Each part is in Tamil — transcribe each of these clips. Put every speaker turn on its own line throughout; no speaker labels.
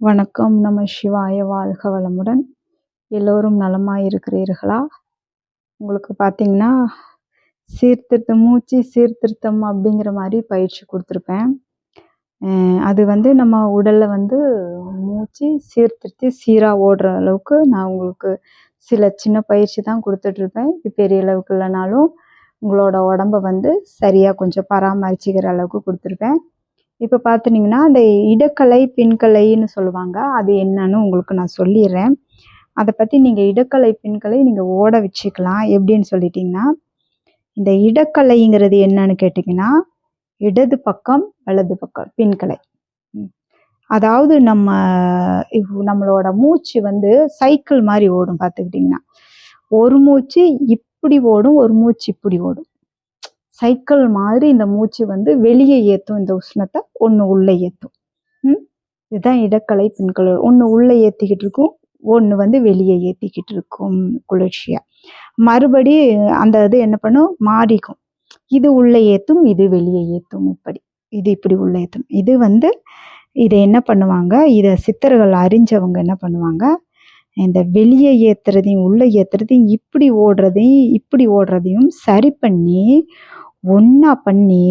வணக்கம். நம சிவாய வாழ்க வளமுடன். எல்லோரும் நலமாக இருக்கிறீர்களா உங்களுக்கு பார்த்தீங்கன்னா சீர்திருத்தம் மூச்சு சீர்திருத்தம் அப்படிங்கிற மாதிரி பயிற்சி கொடுத்துருப்பேன். அது வந்து நம்ம உடலில் வந்து மூச்சு சீர்திருத்தி சீராக ஓடுற அளவுக்கு நான் உங்களுக்கு சில சின்ன பயிற்சி தான் கொடுத்துட்ருப்பேன். இது பெரிய அளவுக்கு இல்லைனாலும் உங்களோட உடம்ப வந்து சரியாக கொஞ்சம் பராமரிச்சுக்கிற அளவுக்கு கொடுத்துருப்பேன். இப்போ பார்த்துட்டிங்கன்னா அந்த இடக்கலை பின்கலைன்னு சொல்லுவாங்க. அது என்னன்னு உங்களுக்கு நான் சொல்லிடுறேன் அதை பற்றி நீங்கள் இடக்கலை பின்கலை நீங்கள் ஓட வச்சுக்கலாம். எப்படின்னு சொல்லிட்டிங்கன்னா இந்த இடக்கலைங்கிறது என்னன்னு கேட்டிங்கன்னா இடது பக்கம் வலது பக்கம் பின்கலை. அதாவது நம்ம நம்மளோட மூச்சு வந்து சைக்கிள் மாதிரி ஓடும் பார்த்துக்கிட்டிங்கன்னா ஒரு மூச்சு இப்படி ஓடும் ஒரு மூச்சு இப்படி ஓடும். சைக்கிள் மாதிரி இந்த மூச்சு வந்து வெளியே ஏற்றும் இந்த உஷ்ணத்தை ஒன்று உள்ளே ஏற்றும் இதுதான் இடக்கலை பின்கலை ஒன்று உள்ளே ஏற்றிக்கிட்டு இருக்கும் ஒன்று வந்து வெளியே ஏற்றிக்கிட்டு இருக்கும் குளிர்ச்சியாக மறுபடி அந்த இது என்ன பண்ணும்? மாறிக்கும். இது உள்ளே ஏற்றும் இது வெளியே ஏற்றும் இப்படி. இது இப்படி உள்ளே ஏற்றும் இது வந்து இதை என்ன பண்ணுவாங்க? இதை சித்தர்கள் அறிஞ்சவங்க என்ன பண்ணுவாங்க? இந்த வெளியே ஏற்றுறதையும் உள்ளே ஏத்துறதையும் இப்படி ஓடுறதையும் இப்படி ஓடுறதையும் சரி பண்ணி ஒன்றா பண்ணி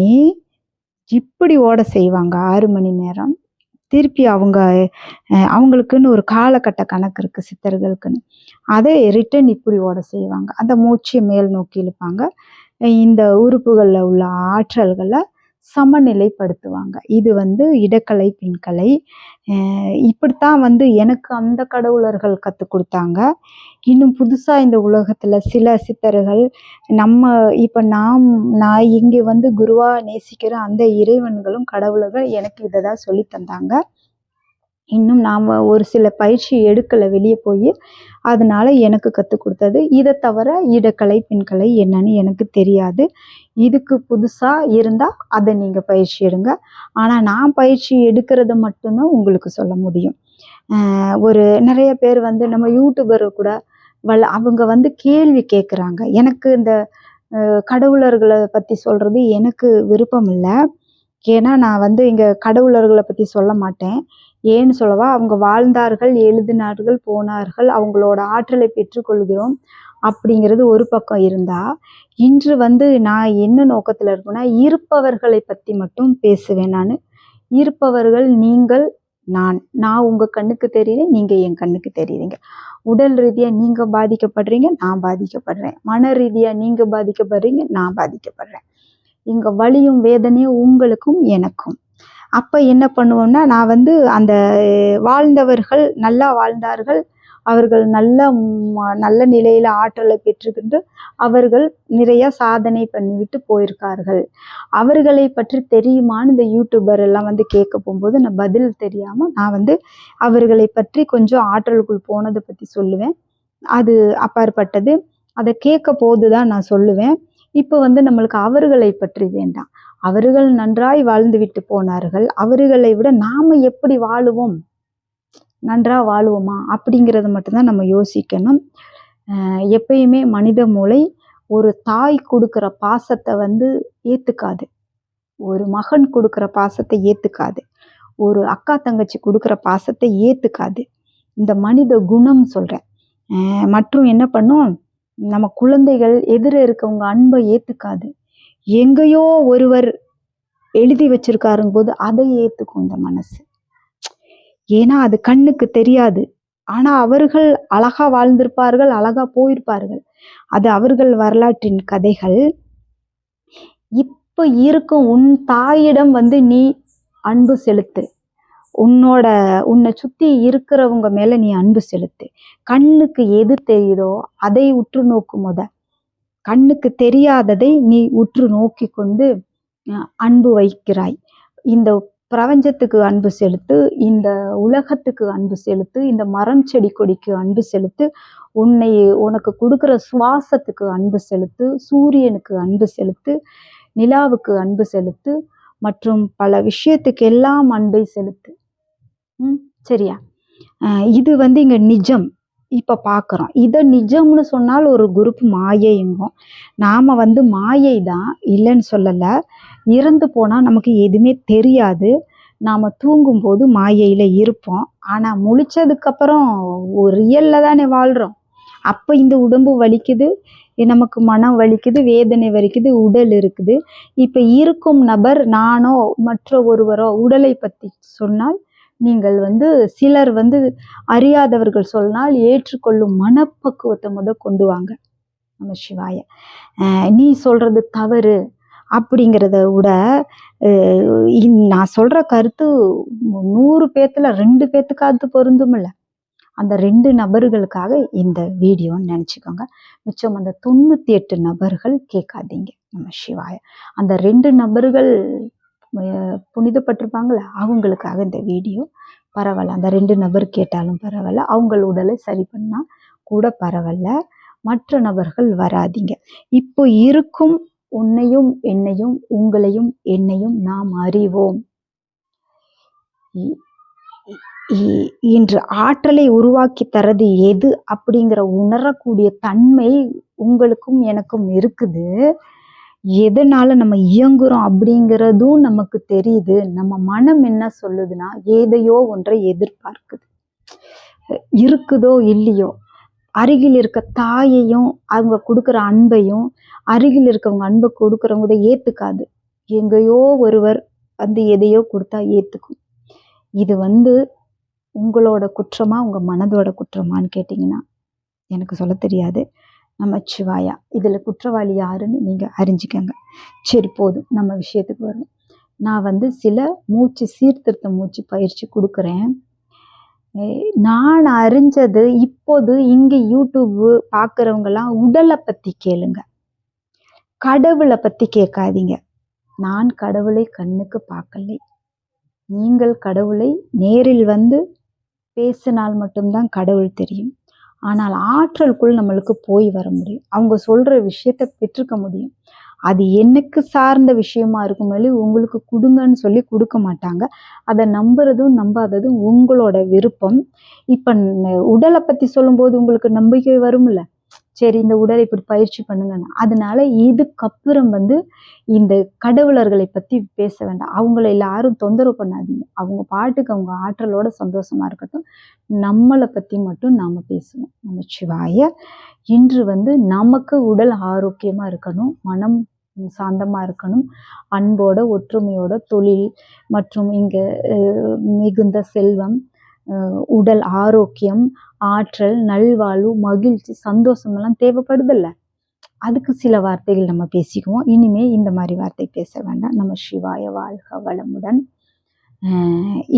இப்படி ஓட செய்வாங்க. ஆறு மணி நேரம். திருப்பி அவங்க அவங்களுக்குன்னு ஒரு காலகட்ட கணக்கு இருக்குது சித்தர்களுக்குன்னு. அதை ரிட்டன் இப்படி ஓட செய்வாங்க. அந்த மூச்சை மேல் நோக்கி இழுப்பாங்க. இந்த உறுப்புகளில் உள்ள ஆற்றல்களை சமநிலைப்படுத்துவாங்க. இது வந்து இடக்கலை பின்கலை. இப்படித்தான் வந்து எனக்கு அந்த கடவுளர்கள் கற்றுக் கொடுத்தாங்க. இன்னும் புதுசாக இந்த உலகத்தில் சில சித்தர்கள் நம்ம இப்போ நாம் நான் இங்கே வந்து குருவாக நேசிக்கிற அந்த இறைவன்களும் கடவுளர்கள் எனக்கு இதை தான் சொல்லி தந்தாங்க. இன்னும் நாம் ஒரு சில பயிற்சி எடுக்கலை வெளியே போய் அதனால எனக்கு கற்றுக் கொடுத்தது. இதை தவிர இடக்கலை பின்கலை என்னன்னு எனக்கு தெரியாது. இதுக்கு புதுசாக இருந்தால் அதை நீங்கள் பயிற்சி எடுங்க. ஆனால் நான் பயிற்சி எடுக்கிறத மட்டும்தான் உங்களுக்கு சொல்ல முடியும். ஒரு நிறைய பேர் வந்து நம்ம யூடியூபர் கூட வல் அவங்க வந்து கேள்வி கேட்குறாங்க எனக்கு இந்த கடவுளர்களை பற்றி சொல்கிறது எனக்கு விருப்பம் இல்லை. ஏன்னா நான் வந்து இங்கே கடவுளர்களை பற்றி சொல்ல மாட்டேன். ஏன்னு சொல்லவா அவங்க வாழ்ந்தார்கள் எழுதினார்கள் போனார்கள் அவங்களோட ஆற்றலை பெற்றுக்கொள்கிறோம் அப்படிங்கிறது ஒரு பக்கம் இருந்தால் இன்று வந்து நான் என்ன நோக்கத்தில் இருக்கேன்னா இருப்பவர்களை பற்றி மட்டும் பேசுவேன் நான். இருப்பவர்கள் நீங்கள் நான் நான் உங்கள் கண்ணுக்கு தெரியுறேன் நீங்கள் என் கண்ணுக்கு தெரியுறீங்க. உடல் ரீதியாக நீங்கள் பாதிக்கப்படுறீங்க நான் பாதிக்கப்படுறேன். மன ரீதியாக நீங்கள் பாதிக்கப்படுறீங்க நான் பாதிக்கப்படுறேன். இங்கே வலியும் வேதனையும் உங்களுக்கும் எனக்கும். அப்போ என்ன பண்ணுவோம்னா நான் வந்து அந்த வாழ்ந்தவர்கள் நல்லா வாழ்ந்தார்கள் அவர்கள் நல்ல நல்ல நிலையில் ஆற்றலை பெற்றுக்கிட்டு அவர்கள் நிறைய சாதனை பண்ணிவிட்டு போயிருக்கார்கள். அவர்களை பற்றி தெரியுமான்னு இந்த யூடியூபர் எல்லாம் வந்து கேட்க போகும்போது நான் பதில் தெரியாமல் நான் வந்து அவர்களை பற்றி கொஞ்சம் ஆற்றலுக்குள் போனதை பற்றி சொல்லுவேன். அது அப்பாற்பட்டது. அதை கேட்க போது தான் நான் சொல்லுவேன். இப்போ வந்து நம்மளுக்கு அவர்களை பற்றி வேண்டாம். அவர்கள் நன்றாய் வாழ்ந்து விட்டு போனார்கள். அவர்களை விட நாம எப்படி வாழுவோம்? நன்றாக வாழுவோமா? அப்படிங்கிறத மட்டும்தான் நம்ம யோசிக்கணும். எப்பயுமே மனித மூளை ஒரு தாய் கொடுக்குற பாசத்தை வந்து ஏற்றுக்காது ஒரு மகன் கொடுக்குற பாசத்தை ஏற்றுக்காது ஒரு அக்கா தங்கச்சி கொடுக்குற பாசத்தை ஏற்றுக்காது இந்த மனித குணம் சொல்கிறேன் மற்றும் என்ன பண்ணும்? நம்ம குழந்தைகள் எதிர இருக்கவங்க அன்பை ஏற்றுக்காது எங்கேயோ ஒருவர் எழுதி வச்சிருக்காருங்க போது அதை ஏற்றுக்கும் இந்த மனசு. ஏன்னா அது கண்ணுக்கு தெரியாது. ஆனா அவர்கள் அழகா வாழ்ந்திருப்பார்கள் அழகா போயிருப்பார்கள். அது அவர்கள் வரலாற்றின் கதைகள். இப்போ இருக்கும் உன் தாயிடம் வந்து நீ அன்பு செலுத்து. உன்னோட உன்னை சுற்றி இருக்கிறவங்க மேலே நீ அன்பு செலுத்து. கண்ணுக்கு எது தெரியுதோ அதை உற்று நோக்கும் முத. கண்ணுக்கு தெரியாததை நீ உற்று நோக்கி கொண்டு அன்பு வைக்கிறாய். இந்த பிரபஞ்சத்துக்கு அன்பு செலுத்து இந்த உலகத்துக்கு அன்பு செலுத்து இந்த மரம் செடி கொடிக்கு அன்பு செலுத்து உன்னை உனக்கு கொடுக்குற சுவாசத்துக்கு அன்பு செலுத்து சூரியனுக்கு அன்பு செலுத்து நிலாவுக்கு அன்பு செலுத்து மற்றும் பல விஷயத்துக்கு எல்லாம் அன்பை செலுத்து. ம் சரியா? இது வந்து இங்கே நிஜம். இப்போ பார்க்குறோம் இதை நிஜம்னு சொன்னால் ஒரு குரூப் மாயைங்கும். நாம் வந்து மாயை தான் இல்லைன்னு சொல்லலை. இறந்து போனால் நமக்கு எதுவுமே தெரியாது. நாம் தூங்கும்போது மாயையில் இருப்போம். ஆனால் முழிச்சதுக்கப்புறம் ரியலில் ஒரு ரியல்ல தானே வாழ்கிறோம் அப்போ இந்த உடம்பு வலிக்குது நமக்கு மனம் வலிக்குது வேதனை வலிக்குது உடல் இருக்குது. இப்போ இருக்கும் நபர் நானோ மற்ற ஒருவரோ உடலை பற்றி சொன்னால் நீங்கள் வந்து சிலர் வந்து அறியாதவர்கள் சொன்னால் ஏற்றுக்கொள்ளும் மனப்பக்குவத்தை முத கொண்டு வாங்க. நம்ம சிவாய. நீ சொல்றது தவறு அப்படிங்கிறத விட நான் சொல்ற கருத்து நூறு பேத்துல ரெண்டு பேத்துக்காவது பொருந்துமில்ல அந்த ரெண்டு நபர்களுக்காக இந்த வீடியோன்னு நினச்சிக்கோங்க. மிச்சம் அந்த தொண்ணூற்றி எட்டு நபர்கள் கேட்காதீங்க. நம்ம சிவாய. அந்த ரெண்டு நபர்கள் புனிதப்பட்டிருப்பாங்களே அவங்களுக்காக இந்த வீடியோ பரவாயில்ல அந்த ரெண்டு நபர் கேட்டாலும் பரவாயில்ல அவங்க உடலை சரி பண்ணால் கூட பரவாயில்ல மற்ற நபர்கள் வராதீங்க. இப்போ இருக்கும் உன்னையும் என்னையும் உங்களையும் என்னையும் நாம் அறிவோம். இ- இ- இன்று ஆற்றலை உருவாக்கி தரது எது அப்படிங்கிற உணரக்கூடிய தன்மை உங்களுக்கும் எனக்கும் இருக்குது. எதனால நம்ம இயங்குறோம் அப்படிங்கிறதும் நமக்கு தெரியுது. நம்ம மனம் என்ன சொல்லுதுன்னா ஏதையோ ஒன்றை எதிர்பார்க்குது. இருக்குதோ இல்லையோ அருகில் இருக்க தாயையும் அவங்க கொடுக்குற அன்பையும் அருகில் இருக்கவங்க அன்பை கொடுக்குறவங்க ஏற்றுக்காது எங்கேயோ ஒருவர் வந்து எதையோ கொடுத்தா ஏற்றுக்கும் இது வந்து உங்களோட குற்றமா உங்கள் மனதோட குற்றமான்னு கேட்டிங்கன்னா எனக்கு சொல்ல தெரியாது. நம்ம சிவாயா இதில் குற்றவாளி யாருன்னு நீங்கள் அறிஞ்சிக்கங்க. சரி போதும். நம்ம விஷயத்துக்கு வரும் நான் வந்து சில மூச்சு சீர்திருத்த மூச்சு பயிற்சி கொடுக்குறேன். நான் அறிஞ்சது இப்போது இங்கே யூடியூப்பு பார்க்குறவங்கலாம் உடலை பற்றி கேளுங்க. கடவுளை பற்றி கேட்காதீங்க. நான் கடவுளை கண்ணுக்கு பார்க்கலை. நீங்கள் கடவுளை நேரில் வந்து பேசினால் மட்டும்தான் கடவுள் தெரியும். ஆனால் ஆற்றலுக்குள் நம்மளுக்கு போய் வர முடியும். அவங்க சொல்கிற விஷயத்த பெற்றுக்க முடியும். அது எனக்கு சார்ந்த விஷயமா இருக்கும் மேலே உங்களுக்கு கொடுங்கன்னு சொல்லி கொடுக்க மாட்டாங்க. அதை நம்புறதும் நம்பாததும் உங்களோட விருப்பம். இப்போ உடலை பற்றி சொல்லும்போது உங்களுக்கு நம்பிக்கை வரும்ல? சரி இந்த உடல் இப்படி பயிற்சி பண்ணுங்கன்னு. அதனால இதுக்கப்புறம் வந்து இந்த கடவுளர்களை பற்றி பேச வேண்டாம். அவங்கள எல்லாரும் தொந்தரவு பண்ணாதீங்க. அவங்க பாட்டுக்கு அவங்க ஆற்றலோட சந்தோஷமா இருக்கட்டும். நம்மளை பற்றி மட்டும் நாம் பேசுவோம் நம்ம சிவாய இன்று வந்து நமக்கு உடல் ஆரோக்கியமாக இருக்கணும். மனம் சாந்தமாக இருக்கணும். அன்போட ஒற்றுமையோட தொழில் மற்றும் இங்கே மிகுந்த செல்வம் உடல் ஆரோக்கியம் ஆற்றல் நல்வாழ்வு மகிழ்ச்சி சந்தோஷம் எல்லாம் தேவைப்படுதில்ல. அதுக்கு சில வார்த்தைகள் நம்ம பேசிக்குவோம். இனிமே இந்த மாதிரி வார்த்தை பேச வேண்டாம். நம்ம சிவாய வாழ்க வளமுடன்.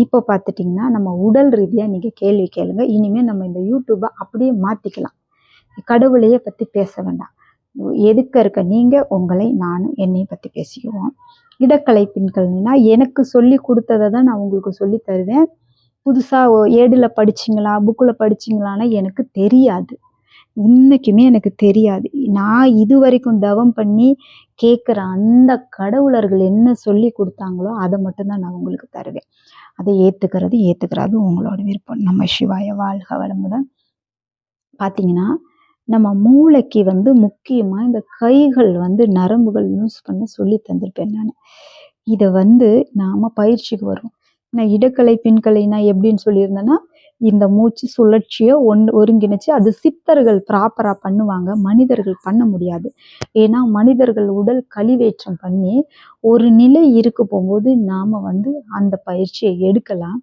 இப்போ பார்த்துட்டிங்கன்னா நம்ம உடல் ரீதியாக நீங்கள் கேள்வி கேளுங்க. இனிமேல் நம்ம இந்த யூடியூப்பை அப்படியே மாற்றிக்கலாம் கடவுளையே பற்றி பேச வேண்டாம். எதுக்க இருக்க நீங்கள் உங்களை நானும் என்னையும் பற்றி பேசிக்குவோம். இடக்கலை பின்கல்னா எனக்கு சொல்லி கொடுத்ததை தான் நான் உங்களுக்கு சொல்லி தருவேன். புதுசாக ஏடில் படிச்சிங்களா புக்கில் படிச்சிங்களான்னு எனக்கு தெரியாது. உண்மைக்குமே எனக்கு தெரியாது. நான் இது வரைக்கும் தவம் பண்ணி கேட்குற அந்த கடவுளர்கள் என்ன சொல்லி கொடுத்தாங்களோ அதை மட்டும்தான் நான் உங்களுக்கு தருவேன். அதை ஏற்றுக்கிறது ஏற்றுக்கிறது உங்களோட விருப்பம். நம்ம சிவாய வாழ்க வளமுடன். பார்த்தீங்கன்னா நம்ம மூளைக்கு வந்து முக்கியமாக இந்த கைகள் வந்து நரம்புகள் யூஸ் பண்ண சொல்லி தந்திருப்பேன் நான். இதை வந்து நாம் பயிற்சிக்கு வரும் நான் இடக்கலை பின்கலைனா எப்படின்னு சொல்லியிருந்தேன்னா இந்த மூச்சு சுழற்சியை ஒன் ஒருங்கிணைச்சு அது சித்தர்கள் ப்ராப்பராக பண்ணுவாங்க. மனிதர்கள் பண்ண முடியாது. ஏன்னா மனிதர்கள் உடல் கழிவேற்றம் பண்ணி ஒரு நிலை இருக்க போகும்போது நாம் வந்து அந்த பயிற்சியை எடுக்கலாம்.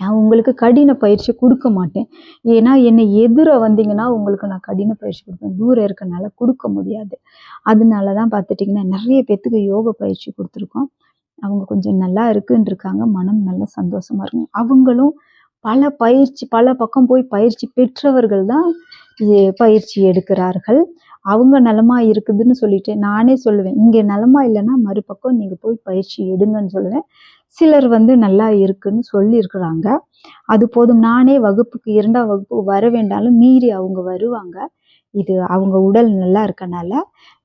நான் உங்களுக்கு கடின பயிற்சி கொடுக்க மாட்டேன். ஏன்னா என்னை எதிர வந்தீங்கன்னா உங்களுக்கு நான் கடின பயிற்சி கொடுப்பேன். தூரம் இருக்கனால கொடுக்க முடியாது. அதனால தான் பார்த்துட்டிங்கன்னா நிறைய பேத்துக்கு யோக பயிற்சி கொடுத்துருக்கோம். அவங்க கொஞ்சம் நல்லா இருக்குன்னு இருக்காங்க மனம் நல்ல சந்தோஷமா இருக்கும் அவங்களும் பல பயிற்சி பல பக்கம் போய் பயிற்சி பெற்றவர்கள் தான் பயிற்சி எடுக்கிறார்கள். அவங்க நலமா இருக்குதுன்னு சொல்லிட்டு நானே சொல்லுவேன். இங்கே நலமா இல்லைன்னா மறுபக்கம் நீங்கள் போய் பயிற்சி எடுங்கன்னு சொல்லுவேன். சிலர் வந்து நல்லா இருக்குன்னு சொல்லியிருக்கிறாங்க. அது போதும். நானே வகுப்புக்கு இரண்டாம் வகுப்பு வர வேண்டாலும் மீறி அவங்க வருவாங்க. இது அவங்க உடல் நல்லா இருக்கனால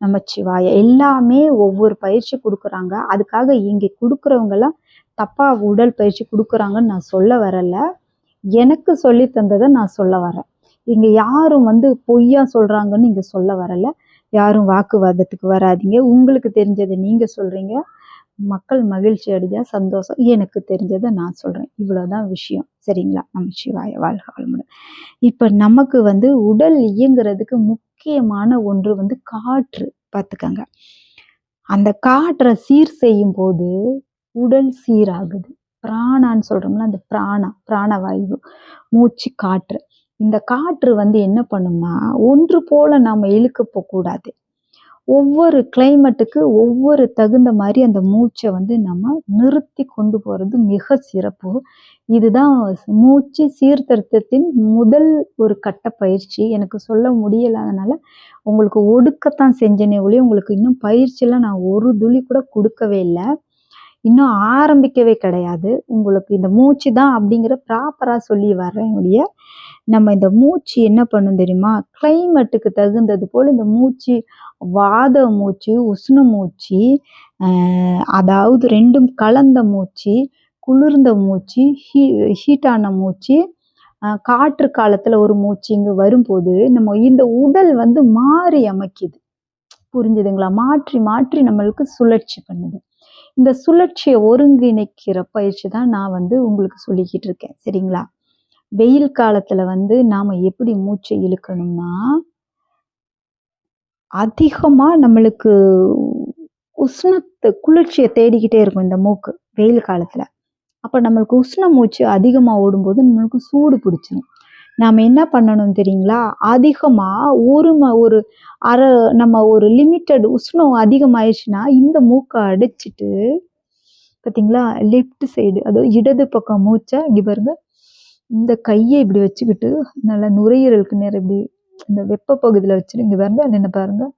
நம்ம சிவாய எல்லாமே ஒவ்வொரு பயிற்சி கொடுக்குறாங்க. அதுக்காக இங்கே கொடுக்குறவங்கலாம் தப்பாக உடல் பயிற்சி கொடுக்குறாங்கன்னு நான் சொல்ல வரலை. எனக்கு சொல்லி தந்ததை நான் சொல்ல வரேன். இங்கே யாரும் வந்து பொய்யா சொல்கிறாங்கன்னு இங்கே சொல்ல வரலை. யாரும் வாக்குவாதத்துக்கு வராதீங்க. உங்களுக்கு தெரிஞ்சதை நீங்கள் சொல்கிறீங்க மக்கள் மகிழ்ச்சி அடைஞ்சா சந்தோஷம். எனக்கு தெரிஞ்சதை நான் சொல்கிறேன் இவ்வளோதான் விஷயம். சரிங்களா? நம்ம சிவாய வாழ்க வளமுடன். இப்போ நமக்கு வந்து உடல் இயங்குறதுக்கு முக்கியமான ஒன்று வந்து காற்று. பார்த்துக்கங்க. அந்த காற்றை சீர் செய்யும் போது உடல் சீராகுது. பிராணான்னு சொல்கிறோம்ல அந்த பிராணா பிராணவாயு மூச்சு காற்று. இந்த காற்று வந்து என்ன பண்ணும்னா ஒன்று போல நாம் இழுக்க போகக்கூடாது ஒவ்வொரு கிளைமேட்டுக்கு ஒவ்வொரு தகுந்த மாதிரி அந்த மூச்சை வந்து நம்ம நிறுத்தி கொண்டு போகிறது மிக சிறப்பு. இதுதான் மூச்சு சீர்திருத்தத்தின் முதல் ஒரு கட்ட பயிற்சி. எனக்கு சொல்ல முடியலாதனால உங்களுக்கு ஒடுக்கத்தான் செஞ்சேனே ஒழிய உங்களுக்கு இன்னும் பயிற்சியெல்லாம் நான் ஒரு துளி கூட கொடுக்கவே இல்லை. இன்னும் ஆரம்பிக்கவே கிடையாது. உங்களுக்கு இந்த மூச்சு தான் அப்படிங்கிற ப்ராப்பராக சொல்லி வர்றேன் ஒழிய நம்ம இந்த மூச்சு என்ன பண்ணும் தெரியுமா? கிளைமேட்டுக்கு தகுந்தது போல் இந்த மூச்சு வாத மூச்சு உஷ்ண மூச்சு அதாவது ரெண்டும் கலந்த மூச்சு குளிர்ந்த மூச்சு ஹீ ஹீட்டான மூச்சு காற்று காலத்தில் ஒரு மூச்சு இங்கே வரும்போது நம்ம இந்த உடல் வந்து மாறி அமைக்குது. புரிஞ்சுதுங்களா? மாற்றி மாற்றி நம்மளுக்கு சுழற்சி பண்ணுது. இந்த சுழற்சியை ஒருங்கிணைக்கிற பயிற்சி தான் நான் வந்து உங்களுக்கு சொல்லிக்கிட்டு இருக்கேன். சரிங்களா? வெயில் காலத்துல வந்து நாம எப்படி மூச்சை இழுக்கணும்னா அதிகமா நம்மளுக்கு உஷ்ணத்தை குளிர்ச்சியை தேடிக்கிட்டே இருக்கும் இந்த மூக்கு வெயில் காலத்துல. அப்ப நம்மளுக்கு உஷ்ண மூச்சு அதிகமா ஓடும்போது நம்மளுக்கு சூடு பிடிச்சிடும் நாம் என்ன பண்ணணும் தெரியுங்களா? அதிகமாக ஒரு ம ஒரு அரை நம்ம ஒரு லிமிட்டட் உஷ்ணம் அதிகமாயிடுச்சுன்னா இந்த மூக்கை அடைச்சிட்டு பார்த்தீங்களா லெஃப்ட் சைடு அதாவது இடது பக்கம் மூச்சை இங்கே பாருங்க. இந்த கையை இப்படி வச்சுக்கிட்டு நல்லா நுரையீரலுக்கு நேரம் இப்படி இந்த வெப்ப பகுதியில் வச்சுட்டு இங்கே பாருங்க என்ன பாருங்கள்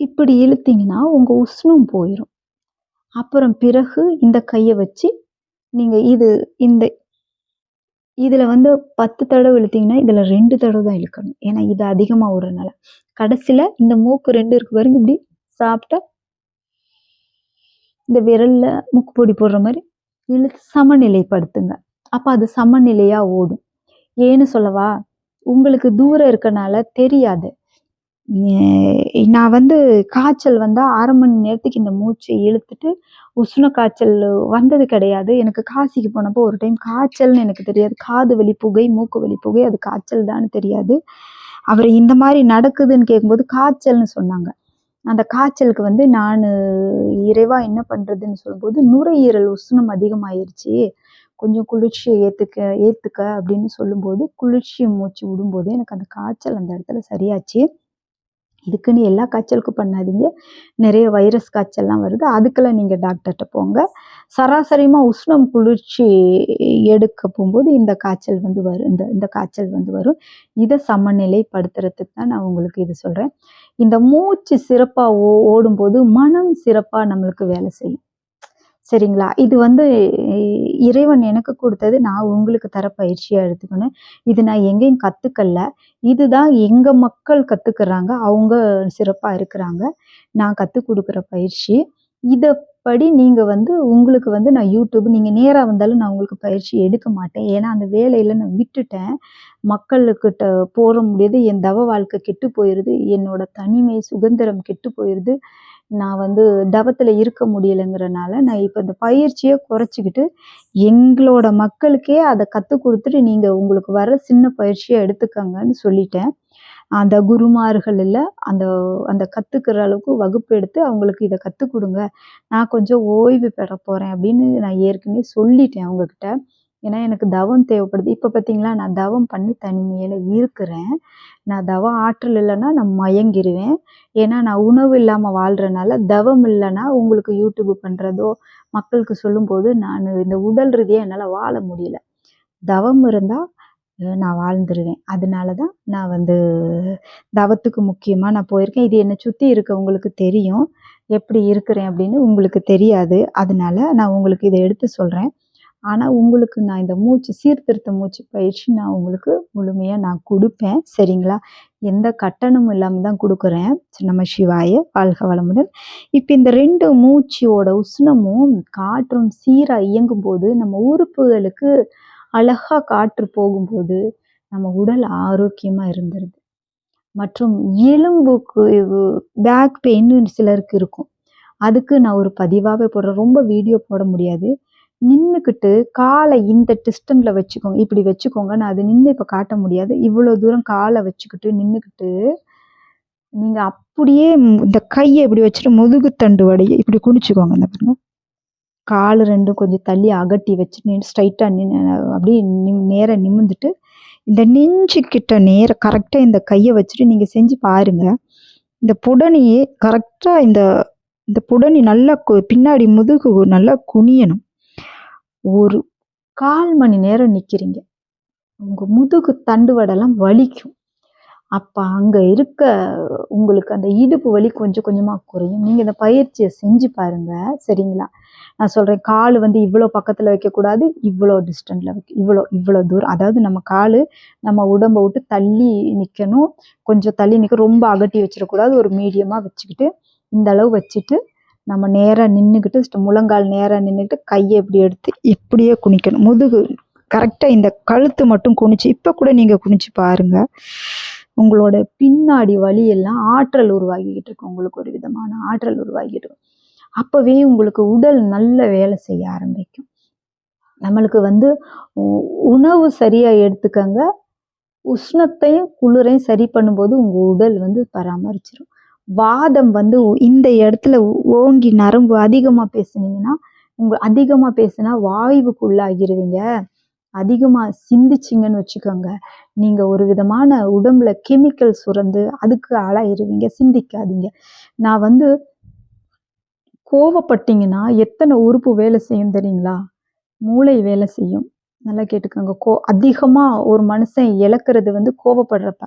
இப்படி இழுத்தீங்கன்னா உங்கள் உஷ்ணம் போயிடும் அப்புறம் பிறகு இந்த கையை வச்சு நீங்கள் இது இந்த இதில் வந்து பத்து தடவை இழுத்தீங்கன்னா இதில் ரெண்டு தடவை தான் இழுக்கணும். ஏன்னா இது அதிகமாக விடுறதுனால கடைசியில் இந்த மூக்கு ரெண்டு இருக்கு பாருங்க இப்படி சாப்பிட்டா இந்த விரலில் மூக்கு பொடி போடுற மாதிரி இழுத்து சமநிலைப்படுத்துங்க. அப்போ அது சமநிலையாக ஓடும். ஏன்னு சொல்லவா? உங்களுக்கு தூரம் இருக்கனால தெரியாது. நான் வந்து காய்ச்சல் வந்தால் அரை மணி நேரத்துக்கு இந்த மூச்சை இழுத்துட்டு உஷ்ண காய்ச்சல் வந்தது கிடையாது. எனக்கு காசிக்கு போனப்போ ஒரு டைம் காய்ச்சல்னு எனக்கு தெரியாது. காது வலி புகை மூக்கு வலி புகை அது காய்ச்சல் தான் தெரியாது. அவர் இந்த மாதிரி நடக்குதுன்னு கேட்கும்போது காய்ச்சல்னு சொன்னாங்க. அந்த காய்ச்சலுக்கு வந்து நான் இறைவா என்ன பண்ணுறதுன்னு சொல்லும்போது நுரையீரல் உஷ்ணம் அதிகமாயிருச்சு. கொஞ்சம் குளிர்ச்சியை ஏற்றுக்க ஏற்றுக்க அப்படின்னு சொல்லும்போது குளிர்ச்சி மூச்சு விடும்போது எனக்கு அந்த காய்ச்சல் அந்த இடத்துல சரியாச்சு. இதுக்குன்னு எல்லா காய்ச்சலுக்கும் பண்ணாதீங்க. நிறைய வைரஸ் காய்ச்சல்லாம் வருது. அதுக்கெல்லாம் நீங்கள் டாக்டர்கிட்ட போங்க. சராசரியமாக உஷ்ணம் குளிர்ச்சி எடுக்க போகும்போது இந்த காய்ச்சல் வந்து வரும் இந்த இந்த காய்ச்சல் வந்து வரும். இதை சமநிலைப்படுத்துறதுக்கு தான் நான் உங்களுக்கு இது சொல்கிறேன் இந்த மூச்சு சிறப்பாக ஓ ஓடும்போது மனம் சிறப்பாக நம்மளுக்கு வேலை செய்யும். சரிங்களா? இது வந்து இறைவன் எனக்கு கொடுத்தது நான் உங்களுக்கு தர பயிற்சியாக எடுத்துக்கணும். இது நான் எங்கேயும் கற்றுக்கல இதுதான் எங்கள் மக்கள் கற்றுக்குறாங்க அவங்க சிறப்பாக இருக்கிறாங்க. நான் கற்றுக் கொடுக்குற பயிற்சி. இதை படி நீங்கள் வந்து உங்களுக்கு வந்து நான் யூடியூப் நீங்கள் நேராக வந்தாலும் நான் உங்களுக்கு பயிற்சி எடுக்க மாட்டேன். ஏன்னா அந்த வேலையில் நான் விட்டுட்டேன். மக்களுக்கிட்ட போற முடியாது. என் தவ வாழ்க்கை கெட்டு போயிடுது என்னோட தனிமை சுதந்திரம் கெட்டு போயிடுது நான் வந்து தவத்தில் இருக்க முடியலைங்கிறனால நான் இப்போ இந்த பயிற்சியை குறைச்சிக்கிட்டு எங்களோட மக்களுக்கே அதை கற்றுக் கொடுத்துட்டு நீங்கள் உங்களுக்கு வர சின்ன பயிற்சியை எடுத்துக்கங்கன்னு சொல்லிட்டேன். அந்த குருமார்களில் அந்த அந்த கற்றுக்கிற அளவுக்கு வகுப்பு எடுத்து அவங்களுக்கு இதை கற்றுக் கொடுங்க. நான் கொஞ்சம் ஓய்வு பெற போகிறேன் அப்படின்னு நான் ஏற்கனவே சொல்லிட்டேன் அவங்கக்கிட்ட ஏன்னா எனக்கு தவம் தேவைப்படுது. இப்போ பார்த்தீங்களா நான் தவம் பண்ணி தனிமையில் இருக்கிறேன். நான் தவம் ஆற்றல் இல்லைன்னா நான் மயங்கிடுவேன் ஏன்னா நான் உணவு இல்லாமல் வாழ்கிறனால தவம் இல்லைன்னா உங்களுக்கு யூடியூப் பண்ணுறதோ மக்களுக்கு சொல்லும்போது நான் இந்த உடல் ரீதியாக என்னால் வாழ முடியல. தவம் இருந்தால் நான் வாழ்ந்துருவேன். அதனால தான் நான் வந்து தவத்துக்கு முக்கியமாக நான் போயிருக்கேன். இது என்னை சுற்றி இருக்கவங்களுக்கு தெரியும். எப்படி இருக்கிறேன் அப்படின்னு உங்களுக்கு தெரியாது. அதனால நான் உங்களுக்கு இதை எடுத்து சொல்கிறேன் ஆனால் உங்களுக்கு நான் இந்த மூச்சு சீர்திருத்த மூச்சு பயிற்சி நான் உங்களுக்கு முழுமையாக நான் கொடுப்பேன். சரிங்களா? எந்த கட்டணமும் இல்லாமல் தான் கொடுக்குறேன். நம்ம சிவாய வாழ்க வளமுடன். இப்போ இந்த ரெண்டு மூச்சியோட உஷ்ணமும் காற்றும் சீராக இயங்கும் போது நம்ம உறுப்புகளுக்கு அழகாக காற்று போகும்போது நம்ம உடல் ஆரோக்கியமாக இருந்துருது. மற்றும் எலும்புக்கு பேக் பெயின்னு சிலருக்கு இருக்கும். அதுக்கு நான் ஒரு பதிவாகவே போடுறேன். ரொம்ப வீடியோ போட முடியாது. நின்றுக்கிட்டு காலை இந்த டிஸ்டன்ஸில் வச்சுக்கோங்க இப்படி வச்சுக்கோங்க. நான் அது நின்று இப்போ காட்ட முடியாது. இவ்வளோ தூரம் காலை வச்சுக்கிட்டு நின்றுக்கிட்டு நீங்கள் அப்படியே இந்த கையை இப்படி வச்சுட்டு முதுகுத்தண்டு வடையை வடைய இப்படி குனிச்சுக்கோங்க. இந்த பாருங்க. கால் ரெண்டும் கொஞ்சம் தள்ளி அகட்டி வச்சு ஸ்ட்ரைட்டாக நின்று அப்படியே நிம் நேராக நிமிந்துட்டு இந்த நெஞ்சுக்கிட்ட நேரம் கரெக்டாக இந்த கையை வச்சுட்டு நீங்கள் செஞ்சு பாருங்கள் இந்த புடனியே கரெக்டாக இந்த இந்த புடனி நல்லா பின்னாடி முதுகு நல்லா குனியணும். ஒரு கால் மணி நேரம் நிற்கிறீங்க உங்கள் முதுகு தண்டுவடெல்லாம் வலிக்கும். அப்போ அங்கே இருக்க உங்களுக்கு அந்த இடுப்பு வலி கொஞ்சம் கொஞ்சமாக குறையும். நீங்கள் இந்த பயிற்சியை செஞ்சு பாருங்கள் சரிங்களா? நான் சொல்கிறேன் கால் வந்து இவ்வளோ பக்கத்தில் வைக்கக்கூடாது இவ்வளோ டிஸ்டன்ஸில் வைக்க இவ்வளோ இவ்வளோ தூரம். அதாவது நம்ம கால் நம்ம உடம்பை விட்டு தள்ளி நிற்கணும் கொஞ்சம் தள்ளி நிற்க ரொம்ப அகட்டி வச்சிடக்கூடாது. ஒரு மீடியமாக வச்சுக்கிட்டு இந்த அளவு வச்சுட்டு நம்ம நேராக நின்றுக்கிட்டு முழங்கால் நேராக நின்றுக்கிட்டு கையை இப்படி எடுத்து இப்படியே குனிக்கணும். முதுகு கரெக்டாக இந்த கழுத்து மட்டும் குனிச்சு இப்போ கூட நீங்கள் குனிச்சு பாருங்கள் உங்களோட பின்னாடி வழியெல்லாம் ஆற்றல் உருவாகிக்கிட்டு இருக்கும் உங்களுக்கு ஒரு விதமான ஆற்றல் உருவாகிட்டு இருக்கும் அப்போவே உங்களுக்கு உடல் நல்ல வேலை செய்ய ஆரம்பிக்கும். நம்மளுக்கு வந்து உணவு சரியாக எடுத்துக்கங்க. உஷ்ணத்தையும் குளிரையும் சரி பண்ணும்போது உங்கள் உடல் வந்து பராமரிச்சிடும் வாதம் வந்து இந்த இடத்துல ஓங்கி நரம்பு அதிகமாக பேசுனீங்கன்னா உங்க அதிகமாக பேசுனா வாயுவுக்குள்ளாகிருவீங்க. அதிகமாக சிந்திச்சிங்கன்னு வச்சுக்கோங்க. நீங்கள் ஒரு விதமான உடம்புல கெமிக்கல் சுரந்து அதுக்கு ஆளாயிருவீங்க. சிந்திக்காதீங்க. நான் வந்து கோவப்பட்டீங்கன்னா எத்தனை உறுப்பு வேலை செய்யும் தெரியுங்களா? மூளை வேலை செய்யும். நல்லா கேட்டுக்கோங்க. கோ அதிகமாக ஒரு மனுஷன் இழக்கிறது வந்து கோவப்படுறப்ப.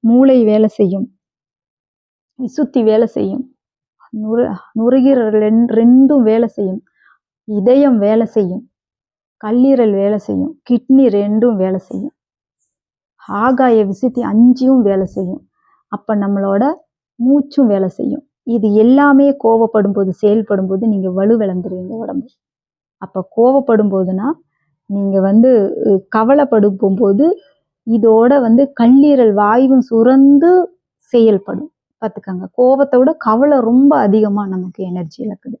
மூளை வேலை செய்யும். விசுத்தி வேலை செய்யும். நுர நுரையீரல் ரெண்டும் வேலை செய்யும். இதயம் வேலை செய்யும். கல்லீரல் வேலை செய்யும். கிட்னி ரெண்டும் வேலை செய்யும். ஆகாய விசுத்தி அஞ்சும் வேலை செய்யும். அப்போ நம்மளோட மூச்சும் வேலை செய்யும். இது எல்லாமே கோவப்படும் போது செயல்படும் போது நீங்கள் வலுவிழந்துருவீங்க உடம்பு அப்போ கோவப்படும் போதுனா நீங்கள் வந்து கவலைப்படும் போது இதோட வந்து கல்லீரல் வாயுவும் சுரந்து செயல்படும். பார்த்துக்கோங்க கோபத்தை விட கவலை ரொம்ப அதிகமாக நமக்கு எனர்ஜி இழக்குது.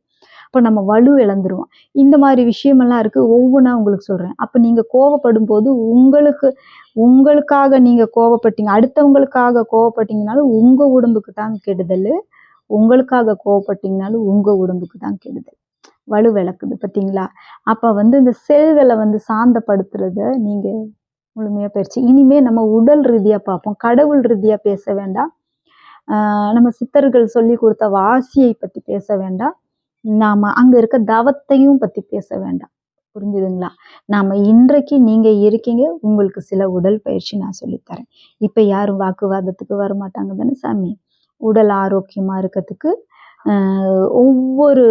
அப்போ நம்ம வலு இழந்துருவோம். இந்த மாதிரி விஷயமெல்லாம் இருக்குது ஒவ்வொன்றா உங்களுக்கு சொல்கிறேன் அப்போ நீங்கள் கோவப்படும் போது உங்களுக்கு உங்களுக்காக நீங்கள் கோவப்பட்டீங்க அடுத்தவங்களுக்காக கோவப்பட்டீங்கனாலும் உங்கள் உடம்புக்கு தான் கெடுதல். உங்களுக்காக கோவப்பட்டீங்கனாலும் உங்கள் உடம்புக்கு தான் கெடுதல். வலு விளக்குது பார்த்தீங்களா அப்போ வந்து இந்த செல்களை வந்து சாந்தப்படுத்துறத நீங்கள் முழுமையாக பயிற்சி. இனிமே நம்ம உடல் ரீதியாக பார்ப்போம். கடவுள் ரீதியாக பேச வேண்டாம். நம்ம சித்தர்கள் சொல்லி கொடுத்த வாசியை பற்றி பேச வேண்டாம். நாம் அங்கே இருக்க தவத்தையும் பற்றி பேச வேண்டாம். புரிஞ்சுதுங்களா? நாம் இன்றைக்கு நீங்கள் இருக்கீங்க உங்களுக்கு சில உடல் பயிற்சி நான் சொல்லித்தரேன். இப்போ யாரும் வாக்குவாதத்துக்கு வரமாட்டாங்க தானே சாமி? உடல் ஆரோக்கியமாக இருக்கிறதுக்கு ஒவ்வொரு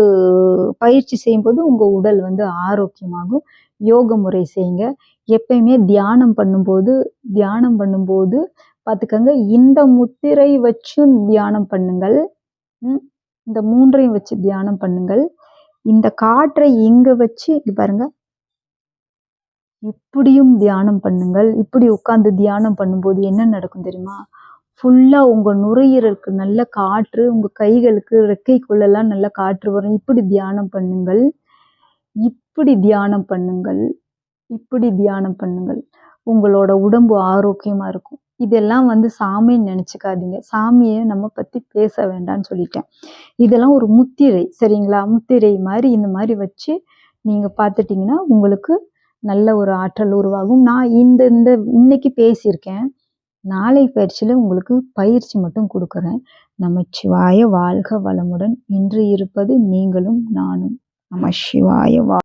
பயிற்சி செய்யும்போது உங்கள் உடல் வந்து ஆரோக்கியமாகும். யோக முறை செய்யுங்க. எப்பயுமே தியானம் பண்ணும்போது தியானம் பண்ணும்போது பார்த்துக்கோங்க இந்த முத்திரை வச்சும் தியானம் பண்ணுங்கள். இந்த மூன்றையும் வச்சு தியானம் பண்ணுங்கள். இந்த காற்றை இங்க வச்சு பாருங்க. இப்படியும் தியானம் பண்ணுங்கள். இப்படி உட்காந்து தியானம் பண்ணும்போது என்ன நடக்கும் தெரியுமா? ஃபுல்லா உங்க நுரையீரலுக்கு நல்ல காற்று உங்க கைகளுக்கு ரெக்கைக்குள்ளெல்லாம் நல்ல காற்று வரும். இப்படி தியானம் பண்ணுங்கள். இப்படி தியானம் பண்ணுங்கள். இப்படி தியானம் பண்ணுங்கள். உங்களோட உடம்பு ஆரோக்கியமா இருக்கும். இதெல்லாம் வந்து சாமின்னு நினச்சிக்காதீங்க. சாமியை நம்ம பற்றி பேச வேண்டாம்னு சொல்லிட்டேன். இதெல்லாம் ஒரு முத்திரை சரிங்களா? முத்திரை மாதிரி இந்த மாதிரி வச்சு நீங்கள் பார்த்துட்டிங்கன்னா உங்களுக்கு நல்ல ஒரு ஆற்றல் உருவாகும். நான் இந்த இந்த இன்னைக்கு பேசியிருக்கேன். நாளை பயிற்சியில் உங்களுக்கு பயிற்சி மட்டும் கொடுக்குறேன். நம்ம சிவாய வாழ்க வளமுடன் இன்று இருப்பது நீங்களும் நானும். நம்ம சிவாய வா